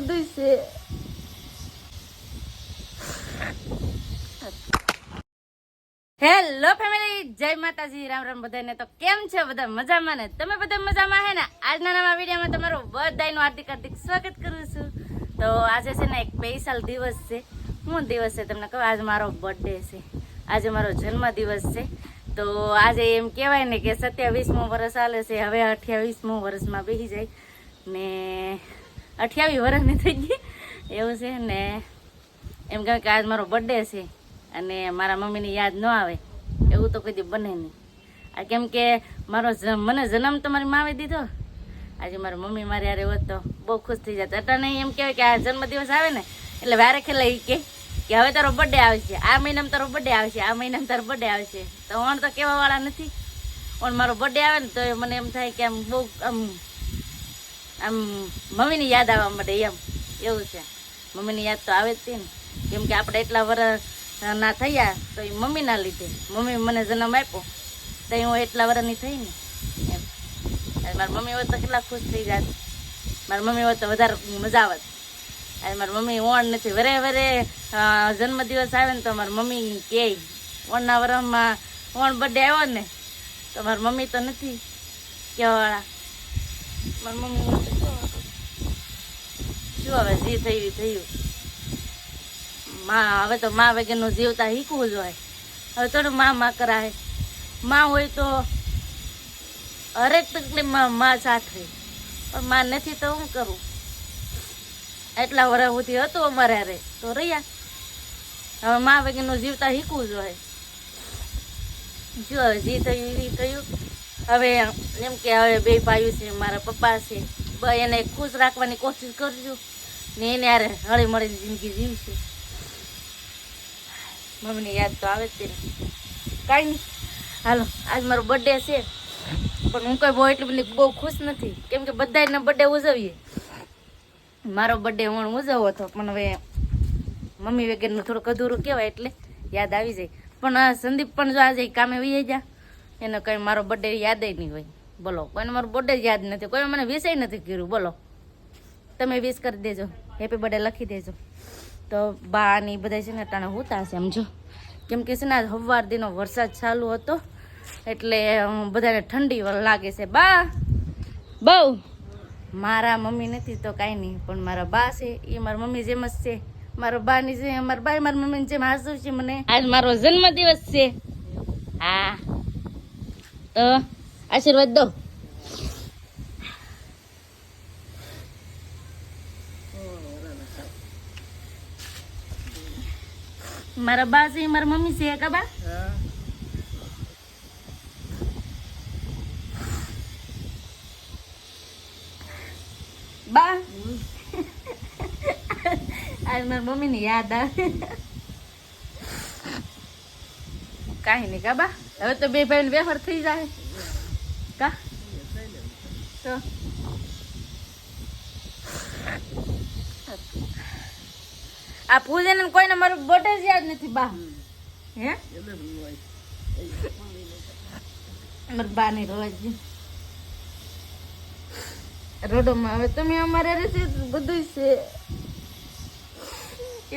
બધું છે. Hello family જય માતાજી, રામ રામ બધાને. તો કેમ છે બધા? મજામાં ને? તમે બધા મજામાં હે ને? આજના નવા વિડીયોમાં તમારું બધાનું હાર્દિક હાર્દિક સ્વાગત કરું છું. તો આજે છે ને એક સ્પેશિયલ દિવસ છે. હું દિવસ છે તમને કહું આજે મારો બર્થડે છે. આજે મારો જન્મ દિવસ છે. તો આજે એમ કહેવાય ને કે સત્યાવીસમું વર્ષ ચાલે છે. હવે અઠ્યાવીસમું વર્ષમાં બેસી જાય. ને અઠ્યાવીસ વર્ષની થઈ ગઈ. એવું છે ને, એમ કહે કે આજ મારો બર્થડે છે અને મારા મમ્મીની યાદ ન આવે. એવું તો કદી બને નહીં. આ કેમ કે મારો મને જન્મ તો મારી માવે દીધો. આજે મારી મમ્મી મારી યારે હોત તો બહુ ખુશ થઈ જતા. અટાણે એમ કહેવાય કે આ જન્મદિવસ આવે ને, એટલે વારે ખેલે એ કે કે હવે તારો બર્થડે આવશે આ મહિનામાં તારો બર્થડે આવશે આ મહિનામાં તારો બર્થડે આવશે તો ઓણ તો કહેવાવાળા નથી. પણ મારો બર્થડે આવે ને, તો મને એમ થાય કે આમ બહુ, આમ આમ મમ્મીની યાદ આવવા માટે એમ, એવું છે. મમ્મીની યાદ તો આવે જ તે ને. કેમ કે આપણે એટલા વર્ષ ના થયા તો એ મમ્મીના લીધે. મમ્મી મને જન્મ આપ્યો, તો હું એટલા વર્ષની થઈ ને. એમ. મારી મમ્મી હોત તો કેટલા ખુશ થઈ જાત. મારી મમ્મી હોત તો વધારે મજા આવત અને મારી મમ્મી ઓણ નથી. વરે વરે જન્મદિવસ આવે ને તો મારી મમ્મી કહે, ઓણના વરમાં ઓણ બર્થડે આવ્યો ને. તો મારી મમ્મી તો નથી કહેવાવાળા. હવે જે થયું થયું. માં, હવે તો માં વગરનું જીવતા શીખવું જોઈએ હવે થોડું માં માં કરાય. માં હોય તો હરેક તકલીફમાં માં સાથ. પણ માં નથી તો હું કરું? એટલા વર્ષ સુધી હતું અમારે હારે. તો રહ્યા. હવે માં વગરનું જીવતા શીખવું જો હવે જે થયું એ થયું? હવે એમ કે હવે બે ભાઈઓ છે, મારા પપ્પા છે. એને ખુશ રાખવાની કોશિશ કરજો. ને એને યારે હળી મળીને જિંદગી જીવશે. મમ્મીની યાદ તો આવે જ છે કાંઈ નહીં. હાલો, આજ મારો બર્થડે છે. પણ હું કોઈ બહુ એટલી બધી બહુ ખુશ નથી. કેમ કે બધાને બર્થડે ઉજવીએ. મારો બર્થડે હું ઉજવવો હતો, પણ હવે મમ્મી વગેરેનું થોડુંક અધૂરું કહેવાય એટલે યાદ આવી જાય. પણ સંદીપ પણ જો આજે કામે વહી જા એને કંઈ મારો બર્થડે યાદ નહીં હોય. બોલો, કોઈને મારો બર્થડે યાદ નથી કોઈ મને વિષય નથી કર્યું, બોલો. તમે વિશ કરી દેજો હેપી બર્થડે લખી દેજો. તો બા ને બધા છે ને ટાણે હોતા હશે સમજો. કેમ કે છે ને સવાર દીનો વરસાદ ચાલુ હતો, એટલે બધાને ઠંડી લાગે છે. બા, બહુ. મારા મમ્મી નથી તો કાંઈ નહીં, પણ મારા બા છે એ મારા મમ્મી જેમ જ છે. મારો બાની છે, મારા બા મારા મમ્મીની જેમ હાસુ છે મને. આજ મારો જન્મદિવસ છે. હા. તો આશીર્વાદ દો. મારા બા છે મારા મમ્મી છે કા બા? બા. આજ મારા મમ્મી ની યાદ આવે. કાંઈ નહીં, કા બા? હવે તો બે ભાઈ વેફર થઈ જાય. કા? તો. આ પૂજન કોઈને મારું બોટે જ યાદ નથી, બા. હે? મારા બા ની રોજ રોડોમાં હવે તમે અમારે રહેશે બધું છે.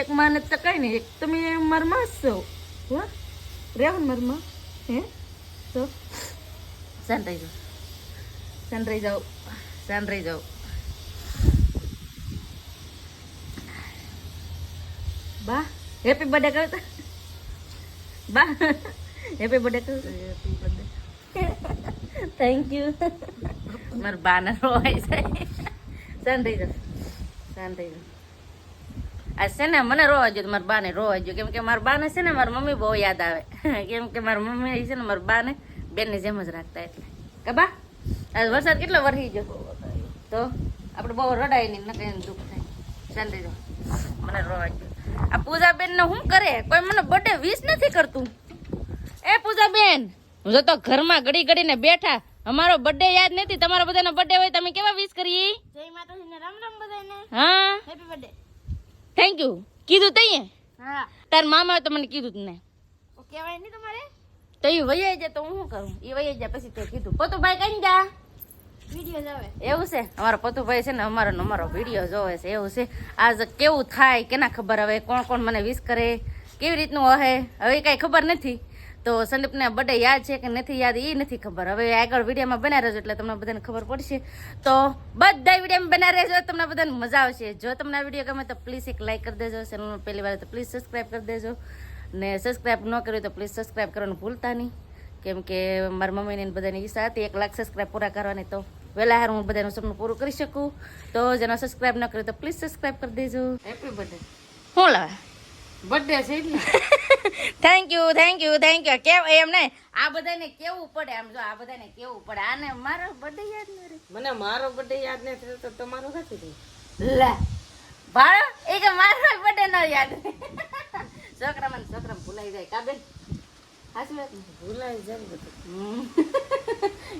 એક માને ચકાય ને એક તમે મારા માં જ છો. હો? રહેવું ને મારા માં હે તો રહી જાઓ શાંત રહી જાઓ બા હેપી બર્થડે કરો તો બા હેપી બર્થડે કરો હેપી બર્થડે થેન્ક યુ મારા બાને રોવાય શાંત થઈ જાઓ આ છે ને મને રોવા જો મારા બાને રોવા જો કેમ કે મારા બાને છે ને મારા મમ્મી બહુ યાદ આવે. કેમ કે મારી મમ્મી છે ને મારા બાને બેનની જેમ જ રાખતા એટલે. કે બા આજ વરસાદ કેટલો વરસી ગયો? તો આપણે બહુ રડાય નહીં નકર દુઃખ થાય. શાંતિ થઈ મને રોવા જો આ પૂજા બેન ને શું કરે? કોઈ મને બર્થડે વિશ નથી કરતું. એ પૂજા બેન હું જો તો ઘરમાં ઘડી ઘડીને બેઠા. અમારો બર્થડે યાદ નથી. તમારો બધાનો બર્થડે હોય તમે કેવા વિશ કરીએ? જય માતાજી ને રામ રામ બધાને. હા. હેપી બર્થડે થેન્ક યુ કીધું તઈએ હા. તાર મામા તો મને કીધું જ ને. કહેવાય નહીં તમારે? તો એ વૈયા જાય તો હું શું કરું? એ વૈયા જાય પછી તે કીધું. પોતું ભાઈ કઈ જા એવું છે? અમારો પતુભાઈ છે ને અમારો અમારો વીડિયો જોવે છે. એવું છે? આજ કેવું થાય? કેના ખબર હવે? કોણ કોણ મને વિશ કરે? કેવી રીતનું હશે હવે કાંઈ ખબર નથી. તો સંદીપને બર્થડે યાદ છે કે નથી યાદ એ નથી ખબર. હવે આગળ વિડીયોમાં બના રહેજો એટલે તમને બધાને ખબર પડશે. તો બધા વિડીયોમાં બના રહેજો તમને બધાને મજા આવશે. જો તમને આ વીડિયો ગમે તો પ્લીઝ એક લાઇક કરી દેજો ચેનલમાં પહેલી વાર તો પ્લીઝ સબસ્ક્રાઈબ કરી દેજો. ને સબસ્ક્રાઈબ ન કર્યું તો પ્લીઝ સબસ્ક્રાઈબ કરવાનું ભૂલતા નહીં. કેમ કે મારા મમ્મીને બધાની ઈચ્છા હતી એક લાખ સબસ્ક્રાઈબ પૂરા કરવાની તો વહેલા હાર હું બધાનું સપનું પૂરું કરી શકું. તો જેનો સબસ્ક્રાઈબ ન કર્યું તો પ્લીઝ સબસ્ક્રાઈબ કરી દેજો. હેપી બર્થડે શું લાવે બર્થડે છે એટલે thank you thank you thank you કેમ એમ નહીં આ બધાને કેવું પડે? આમ જો આ બધાને કેવું પડે? આને મારો બર્થડે યાદ નથી મને મારો બર્થડે યાદ નથી તો તમારો નથી? લે ભાડો એ કે મારો બર્થડે ન યાદ છોકરા મને છોકરા ભૂલાઈ જાય. કાબેન હાચી ને? ભૂલાઈ જાય બધું.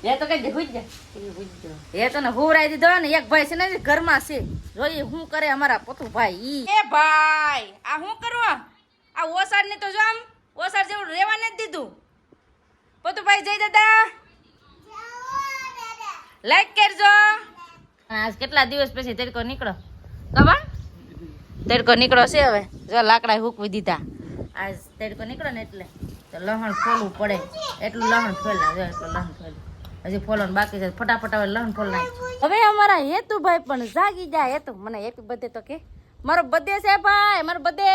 એ તો કઈ હુઈ જાય એ તો ને હુવરાઈ દીધો ને એક ભાઈ છે ને ઘરમાં છે. જોઈએ શું કરે અમારા પતુ ભાઈ એ ભાઈ આ શું કરવા આ ઓસાડ ને તો જો આમ ઓસાડ જેવું રહેવા નથી દીધું. પતુ ભાઈ જઈ દાદા લાઈક કરજો. આજ કેટલા દિવસ પછી તડકો નીકળો? કબા તડકો નીકળો છે હવે. જો લાકડા હુકવી દીધા. આજ તડકો નીકળો ને એટલે. તો લહણ ફોલવું પડે. એટલું લહણ ફોલે જો એટલું લહણ ફોલ્યું હજી ફોલવાનું બાકી છે. ફટાફટ હવે લહણ ફોલ નાખ. હવે અમારા હેતુભાઈ પણ જાગી જાય હેતુ. મને હેપી બધે તો કે. મારો બધે છે ભાઈ, મારો બર્થડે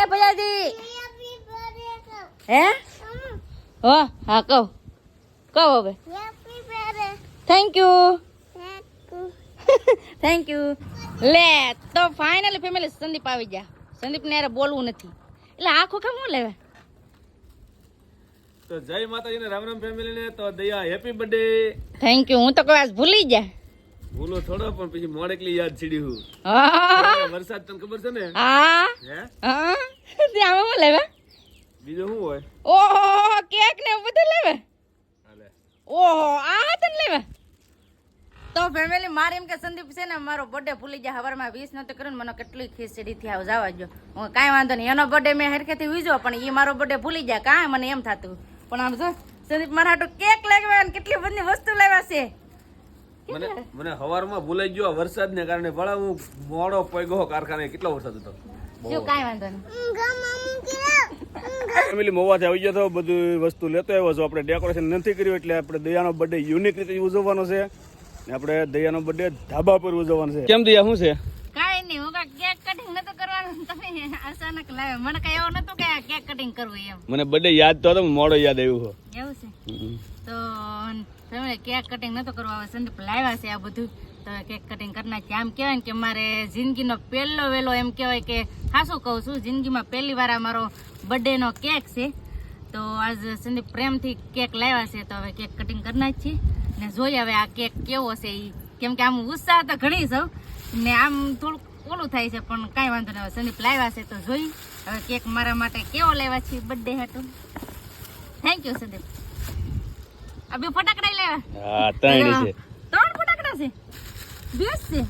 એ ભૈયાજી. હે? હો હા કહો. કહો હવે. થેન્ક યુ થેન્ક યુ લે તો ફાઇનલી ફેમિલી સંદીપ આવી ગયા. સંદીપ ને યાર બોલવું નથી. એટલે આખું કેમ હું લેવા? તો જય માતાજી ને રામ રામ ફેમિલી ને તો દયા હેપી બર્થડે થેન્ક યુ હું તો કોઈ ભૂલી ગયા. ભૂલો થોડો પણ પછી મોડેકલી યાદ છીડી હા. વરસાદ તને ખબર છે ને? હા. હે? હા. ત્યાં હું લેવા? બીજું શું હોય? ઓહો કેક ને બધું લેવા? ઓહો આ તને લેવા? તો ફેમિલી મારે એમ કે સંદીપ છે ને મારો બર્થડે ભૂલી ગયા હવારમાં વીસ નથી કર્યું ને મને કેટલી ખીચડી થી આવ જવા જો હું કાંઈ વાંધો નહીં એનો બર્થડે મેં હરખેથી વીજો પણ એ મારો બર્થડે ભૂલી ગયા કાંઈ મને એમ થતું. પણ આમ જો સંદીપ મારા હાટું કેક લેવા અને કેટલી બધી વસ્તુ લાવ્યા છે. મને મને હવારમાં ભૂલાઈ ગયો વરસાદને કારણે ભલા હું મોડો પૈગો કારખાને કેટલો વરસાદ હતો? કાંઈ વાંધો નહીં. ફેમિલી મોવાથી આવી ગયો તો બધું વસ્તુ લેતો આવ્યો છો. આપણે ડેકોરેશન નથી કર્યું એટલે આપણે દયાનો બર્થડે યુનિક રીતે ઉજવવાનો છે. ને આપણે દયાનો બર્થડે ધાબા પર ઉજવવાનો છે. કેમ દયા શું છે? કાંઈ નહીં હું કેક કટિંગ નતું કરવાનું. તમે અચાનક લાવ્યા. મને કાંઈ એવું નતું કે કેક કટિંગ કરવું એમ. મને બર્થડે યાદ તો હતો મોડો યાદ આવ્યું એવું છે? છે તો તમે કેક કટિંગ નતો કરવા. આવે સંદીપ લાવ્યા છે આ બધું. તો કેક કટિંગ કરી નાખીએ આમ કહેવાય ને કે મારે જિંદગીનો પહેલો વેલો એમ કહેવાય કે ખાસું કહું છું. જિંદગીમાં પહેલી વાર આ મારો બર્થડેનો કેક છે. તો આજ સંદીપ પ્રેમથી કેક લાવ્યા છે. તો હવે કેક કટિંગ કરી છીએ ને જોઈએ હવે આ કેક કેવો છે એ કેમ કે આમ ઉત્સાહ તો ઘણી સૌ ને આમ થોડુંક ઓલું થાય છે પણ કાંઈ વાંધો નહીં. હવે સંદીપ લાવ્યા છે તો જોઈ હવે કેક મારા માટે કેવો લાવ્યા છે બર્થડે હતું થેન્ક યુ સંદીપ. આ બે ફટાકડા લેવા હા ત્રણ છે. ત્રણ ફટાકડા છે. બેસ છે.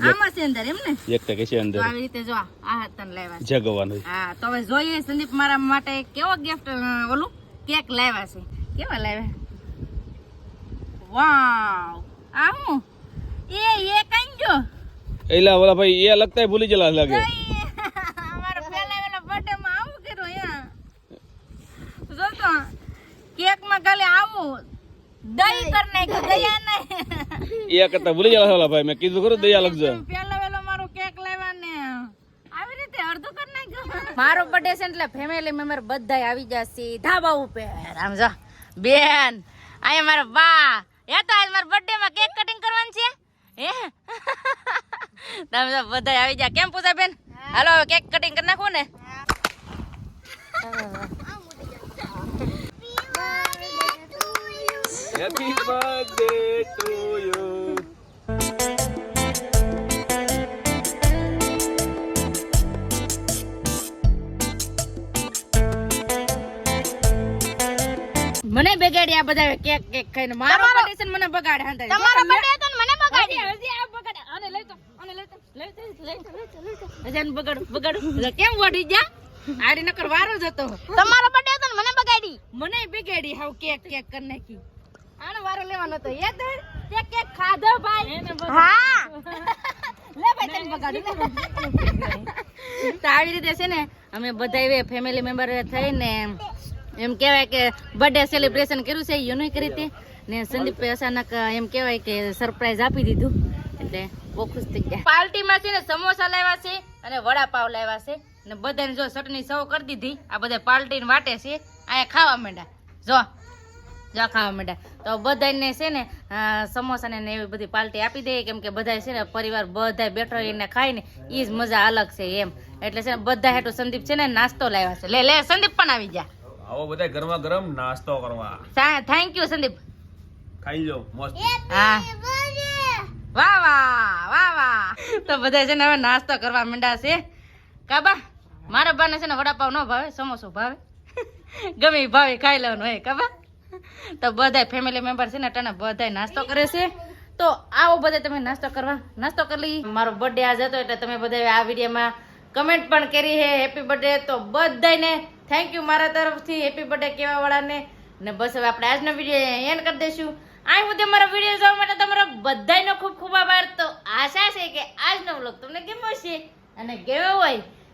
આમાં છે અંદર એમ ને એક તો કશે અંદર. આવી રીતે જો આ હાથ લાવ્યા જગવાનું. હા તો હવે જોઈએ સંદીપ મારા માટે કેવો ગિફ્ટ ઓલું? કેક લાવ્યા છે. કેવા લાવ્યા? વાવ. આ હું? એ એ કઈ જો એલા ઓલા ભાઈ એ લગતા ભૂલી ગયેલા લાગે. અમારો પહેલા વેલા બર્થડે માં આવું કર્યું યા જો તો કેકમાં ખાલી આવું. દહીં કર નાખ્યું દયા નહીં એ કરતા ભૂલી ગયેલા ઓલા ભાઈ મેં કીધું ખરું દયા લખજો પેલો વેલો મારો કેક લેવાને. ને આવી રીતે અડધો કર નાખ્યું. મારો બર્થડે છે એટલે ફેમિલી મેમ્બર બધા આવી જશે ધાબા ઉપર. આમ જો બેન અહીંયા મારા બા. એ તો આજ મારા બર્થડે માં કેક કટિંગ કરવાનું છે. હે? તમે તો બધા આવી જા. કેમ પૂછા બેન? હાલો હવે કેક કટિંગ કરી નાખું ને. Happy birthday to you. મને બગાડ્યા બધા કેક કેક ખાઈને. મારો બર્થડે મને બગાડે હંતાઈ. તમારો બર્થડે હતો મને બગાડે હજી- આ બગાડે. અને લઈ તો, અને લઈ તો, લઈ તો, લઈ તો, લઈ તો, લઈ બગાડ બગાડું, કેમ વડી જા આડી નકર વારો જ હતો. તમારો બર્થડે હતો મને બગાડી. મને બગાડી. હાવ કેક કેક કરી નાખી. આનો વારો લેવાનો તો એ તો તે કે ખાધો ભાઈ. હા. લે ભાઈ તને બગાડી તો આવી રીતે છે ને અમે બધા ફેમિલી મેમ્બર થઈને એમ કહેવાય કે બર્થડે સેલિબ્રેશન કર્યું છે યુનિક રીતે ને સંદીપ અચાનક એમ કહેવાય કે સરપ્રાઈઝ આપી દીધું. એટલે બહુ ખુશ થઈ ગયા. પાર્ટીમાં છે ને સમોસા લાવ્યા છે અને વડાપાવ લાવ્યા છે. ને બધાને જો ચટણી સૌ કરી દીધી. આ બધા પાર્ટીને વાટે છે. અહીંયા ખાવા માંડ્યા. જો. જો ખાવા માંડ્યા. તો બધાને છે ને સમોસા ને એવી બધી પાર્ટી આપી દઈએ. કેમ કે બધા છે ને પરિવાર બધા બેઠો એને ખાય ને એ જ મજા અલગ છે એમ. એટલે છે ને બધા હેઠું સંદીપ છે ને નાસ્તો લાવ્યા છે લે લે સંદીપ પણ આવી જા આવો બધા ગરમા ગરમ નાસ્તો કરવા. Thank you Sandeep. ખાઈ લો મસ્ત. હા. વાહ વાહ વાહ વાહ. તો બધા છે ને હવે નાસ્તો કરવા માંડ્યા છે. કાબા મારા બાને છે ને વડાપાવ ન ભાવે સમોસો ભાવે. ગમે ભાવે ખાઈ લેવાનું હોય કાબા તો બધા ફેમિલી મેમ્બર છે ને અટાણે બધા નાસ્તો કરે છે. તો આવો બધા તમે નાસ્તો કરવા. નાસ્તો કરી લઈ મારો બર્થડે આજ હતો એટલે તમે બધા આ વિડીયોમાં કમેન્ટ પણ કરી હે. હેપી બર્થડે તો બધાને થેન્ક યુ મારા તરફથી. હેપી બર્થડે કહેવા વાળાને. ને બસ હવે આપણે આજનો વીડિયો એન્ડ કરી દઈશું. આ મુદ્દે મારા વીડિયો જોવા માટે તમારો બધાયનો ખૂબ ખૂબ આભાર. તો આશા છે કે આજનો વ્લોગ તમને ગમ્યો છે અને ગમ્યો હોય